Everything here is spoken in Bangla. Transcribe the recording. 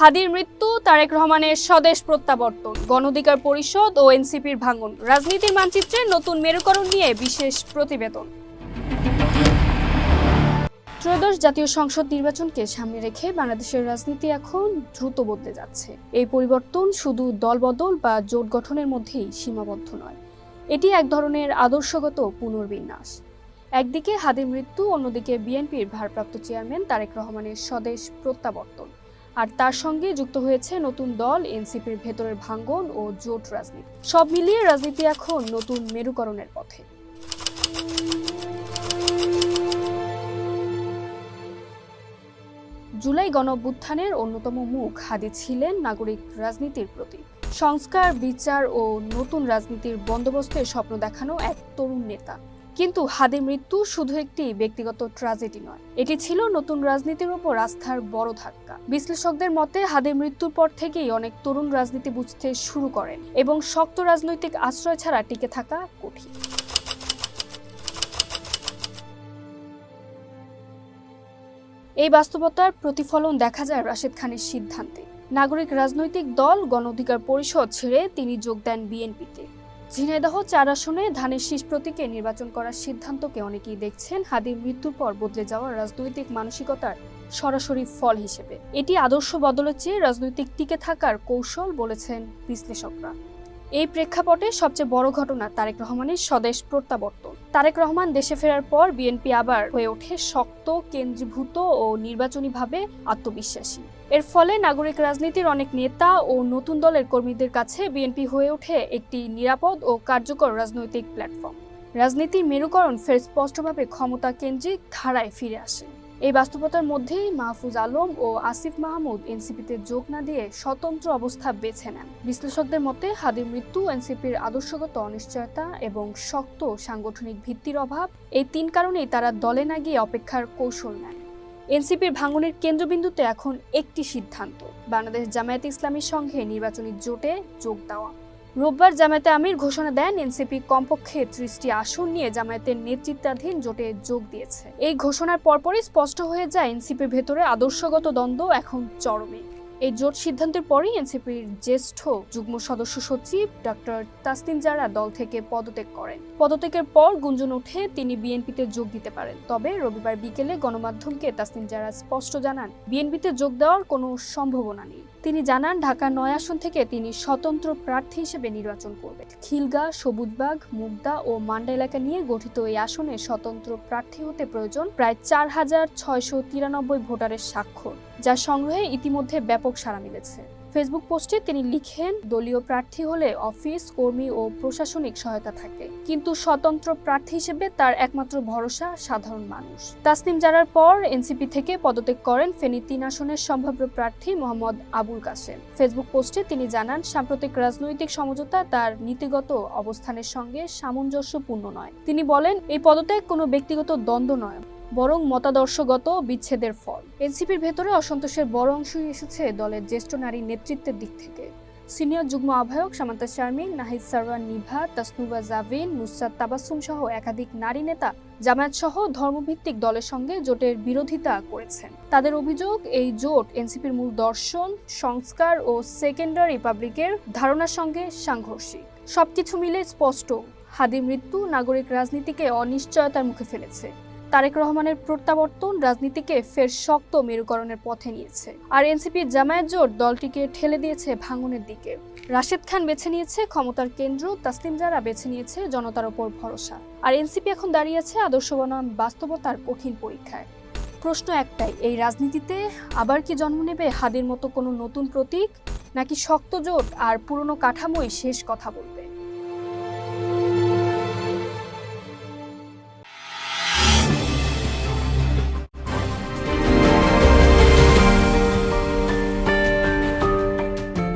হাদির মৃত্যু, তারেক রহমানের স্বদেশ প্রত্যাবর্তন গণঅধিকার পরিষদ ও এনসিপির ভাঙন, রাজনীতির মানচিত্রে নতুন মেরুকরণ নিয়ে বিশেষ প্রতিবেদন। ত্রয়োদশ জাতীয় সংসদ নির্বাচনকে সামনে রেখে বাংলাদেশের রাজনীতি এখন দ্রুত বদলে যাচ্ছে। এই পরিবর্তন শুধু দলবদল বা জোট গঠনের মধ্যেই সীমাবদ্ধ নয়। এটি এক ধরনের আদর্শগত পুনর্বিন্যাস। একদিকে হাদির মৃত্যু, অন্যদিকে বিএনপির ভারপ্রাপ্ত চেয়ারম্যান তারেক রহমানের স্বদেশ প্রত্যাবর্তন। আর তার সঙ্গে যুক্ত হয়েছে নতুন দল, এনসিপির ভেতরের ভাঙ্গন ও জোট রাজনীতি। সব মিলিয়ে রাজনীতি এখন নতুন মেরুকরণের পথে। জুলাই গণঅভ্যুত্থানের অন্যতম মুখ হাদি ছিলেন নাগরিক রাজনীতির প্রতি সংস্কার, বিচার ও নতুন রাজনীতির বন্দোবস্তের স্বপ্ন দেখানো এক তরুণ নেতা। কিন্তু হাদির মৃত্যু শুধু একটি ব্যক্তিগত ট্রাজেডি নয়। এটি ছিল নতুন রাজনীতির উপর আস্থার বড় ধাক্কা। বিশ্লেষকদের মতে হাদির মৃত্যুর পর থেকেই অনেক তরুণ রাজনীতি বুঝতে শুরু করেন এবং শক্ত রাজনৈতিক আশ্রয় ছাড়া টিকে থাকা কঠিন। এই বাস্তবতার প্রতিফলন দেখা যায় রাশেদ খানের সিদ্ধান্তে। নাগরিক রাজনৈতিক দল, গণ অধিকার পরিষদ ছেড়ে তিনি যোগ দেন বিএনপিতে। ঝিনাইদহ চার আসনে ধানের শীষ প্রতীকে নির্বাচন করার সিদ্ধান্তকে অনেকেই দেখছেন। হাদির মৃত্যুর পর বদলে যাওয়া রাজনৈতিক মানসিকতার সরাসরি ফল হিসেবে। এটি আদর্শ বদলের চেয়ে রাজনৈতিক টিকে থাকার কৌশল বলেছেন বিশ্লেষকরা। এই প্রেক্ষাপটে সবচেয়ে বড় ঘটনা তারেক রহমানের স্বদেশ প্রত্যাবর্তন। তারেক রহমান দেশে ফেরার পর বিএনপি আবার হয়ে ওঠে শক্ত, কেন্দ্রীভূত ও নির্বাচনীভাবে আত্মবিশ্বাসী। এর ফলে নাগরিক রাজনীতির অনেক নেতা ও নতুন দলের কর্মীদের কাছে বিএনপি হয়ে ওঠে একটি নিরাপদ ও কার্যকর রাজনৈতিক প্ল্যাটফর্ম। রাজনীতির মেরুকরণ ফের স্পষ্টভাবে ক্ষমতা কেন্দ্রিক ধারায় ফিরে আসে। এই বাস্তবতার মধ্যেই মাহফুজ আলম ও আসিফ মাহমুদ এনসিপিতে যোগ না দিয়ে স্বতন্ত্র অবস্থা বেছে নেন। বিশ্লেষকদের মতে, হাদির মৃত্যু এনসিপির আদর্শগত অনিশ্চয়তা এবং শক্ত সাংগঠনিক ভিত্তির অভাব, এই তিন কারণেই তারা দলে না গিয়ে অপেক্ষার কৌশল নেন। এনসিপির ভাঙনের কেন্দ্রবিন্দুতে এখন একটি সিদ্ধান্ত, বাংলাদেশ জামায়াতে ইসলামীর সঙ্গে নির্বাচনী জোটে যোগ দেওয়া। রোববার জামায়াতে আমির ঘোষণা দেন, এনসিপি কমপক্ষে ত্রিশটি আসন নিয়ে জামায়াতের নেতৃত্বাধীন জোটে যোগ দিয়েছে। এই ঘোষণার পরপরই স্পষ্ট হয়ে যায়, এনসিপির ভেতরে আদর্শগত দ্বন্দ্ব এখন চরমে। এই জোট সিদ্ধান্তের পরেই এনসিপির জ্যেষ্ঠ যুগ্ম সদস্য সচিব ডক্টর তাসনিম জারা দল থেকে পদত্যাগ করেন। পদত্যাগের পর গুঞ্জন উঠে তিনি বিএনপিতে যোগ দিতে পারেন। তবে রবিবার বিকেলে গণমাধ্যমকে তাসনিম জারা স্পষ্ট জানান, বিএনপিতে যোগ দেওয়ার কোনো সম্ভাবনা নেই। তিনি জানান, ঢাকা নয় আসন থেকে তিনি স্বতন্ত্র প্রার্থী হিসেবে নির্বাচন করবেন। খিলগা, সবুজবাগ, মুগদা ও মান্ডা এলাকা নিয়ে গঠিত এই আসনে স্বতন্ত্র প্রার্থী হতে প্রয়োজন প্রায় চার হাজার ছয়শো তিরানব্বই ভোটারের স্বাক্ষর। যা সংগ্রহে ইতিমধ্যে ব্যাপক সাড়া মিলেছে। ফেসবুক পোস্টে তিনি লিখেন, দলীয় প্রার্থী হলে অফিস, কর্মী ও প্রশাসনিক সহায়তা থাকে। কিন্তু স্বতন্ত্র প্রার্থী হিসেবে তার একমাত্র ভরসা সাধারণ মানুষ। তাসনিম জারার পর এনসিপি থেকে পদত্যাগ করেন ফেনী তিন আসনের সম্ভাব্য প্রার্থী মোহাম্মদ আবুল কাসেম ফেসবুক পোস্টে তিনি জানান, সাম্প্রতিক রাজনৈতিক সমঝোতা তার নীতিগত অবস্থানের সঙ্গে সামঞ্জস্যপূর্ণ নয়। তিনি বলেন, এই পদত্যাগ কোনো ব্যক্তিগত দ্বন্দ্ব নয়। বরং মতাদর্শগত বিচ্ছেদের ফল। এনসিপির ভেতরে অসন্তোষের বড় অংশই এসেছে দলের জ্যেষ্ঠ নারী নেতৃত্বের দিক থেকে। সিনিয়র যুগ্ম আহ্বায়ক সামান্তা শারমিন, নাহিদ সারওয়ান নিভা, তাসনুবা জাভিন নুসরাত তাবাসুম সহ একাধিক নারী নেতা জামায়াত সহ ধর্মভিত্তিক দলের সঙ্গে জোটের বিরোধিতা করেছেন। তাদের অভিযোগ, এই জোট এনসিপির মূল দর্শন, সংস্কার ও সেকেন্ডারি রিপাবলিকের ধারণার সঙ্গে সাংঘর্ষিক। সবকিছু মিলে স্পষ্ট। হাদির মৃত্যু নাগরিক রাজনীতিকে অনিশ্চয়তার মুখে ফেলেছে। তারেক রহমানের প্রত্যাবর্তন রাজনীতিকে ফের শক্ত মেরুকরণের পথে নিয়েছে। আর এনসিপি জামায়াত জোট দলটিকে ঠেলে দিয়েছে ভাঙনের দিকে। রাশেদ খান বেছে নিয়েছে ক্ষমতার কেন্দ্র, তাসলিম জারা বেছে নিয়েছে জনতার ওপর ভরসা। আর এনসিপি এখন দাঁড়িয়ে আছে আদর্শ বনাম বাস্তবতার কঠিন পরীক্ষায়। প্রশ্ন একটাই, এই রাজনীতিতে আবার কি জন্ম নেবে হাদির মতো কোনো নতুন প্রতীক? নাকি শক্ত জোট আর পুরনো কাঠামোই শেষ কথা বলবে?